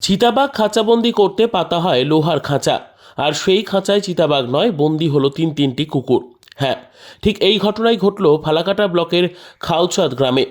চিতাবাঘ খাঁচাবন্দি করতে পাতা হয় লোহার খাঁচা। আর সেই খাঁচায় চিতাবাঘ নয়, বন্দি হলো তিন তিনটি কুকুর। হ্যাঁ ঠিক এই ঘটনাই ঘটল ফালাকাটা ব্লকের খাউচাঁদ গ্রামে।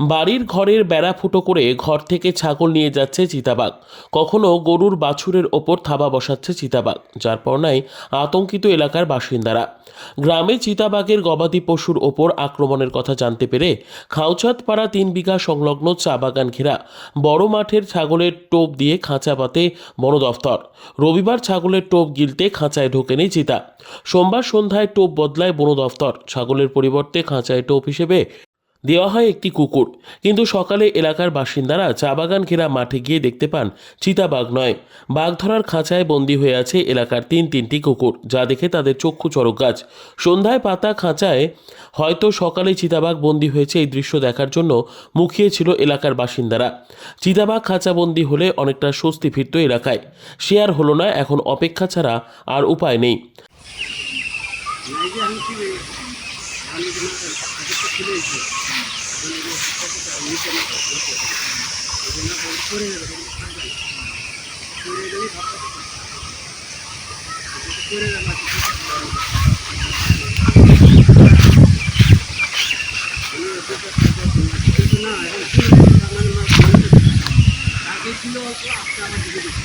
বাড়ির ঘরের বেড়া ফুটো করে ঘর থেকে ছাগল নিয়ে যাচ্ছে চিতাবাঘ। কখনো গরুর বাছুরের ওপর থাবা বসাচ্ছে চিতাবাঘ, যার পরনাই আতঙ্কিত এলাকার বাসিন্দারা। গ্রামে চিতাবাঘের গবাদি পশুর ওপর আক্রমণের কথা জানতে পেরে খাউচাঁদ পাড়া তিন বিঘা সংলগ্ন চা বাগান ঘেরা বড় মাঠের ছাগলের টোপ দিয়ে খাঁচা পাতে বন দফতর। রবিবার ছাগলের টোপ গিলতে খাঁচায় ঢোকেনি চিতা। সোমবার সন্ধ্যায় টোপ বদলায় বন দফতর, ছাগলের পরিবর্তে খাঁচায় টোপ হিসেবে দেওয়া হয় একটি কুকুর। কিন্তু সকালে এলাকার বাসিন্দারা চা বাগান ঘেরা মাঠে গিয়ে দেখতে পান, চিতাবাঘ নয়। বাঘ ধরার খাঁচায় বন্দী হয়ে আছে এলাকার তিন তিনটি কুকুর, যা দেখে তাদের চক্ষু চড়ক গাছ। সন্ধ্যায় পাতা খাঁচায় হয়তো সকালে চিতাবাঘ বন্দী হয়েছে এই দৃশ্য দেখার জন্য মুখিয়েছিল এলাকার বাসিন্দারা। চিতাবাঘ খাঁচাবন্দি হলে অনেকটা স্বস্তি ফিরত এলাকায়। আর হলো না, এখন অপেক্ষা ছাড়া আর উপায় নেই। ছিল অল্প আজকে আমার দিকে দিচ্ছে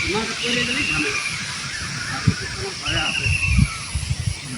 তোমার করে গেলেই ভালো আর আমার ভয় আছে?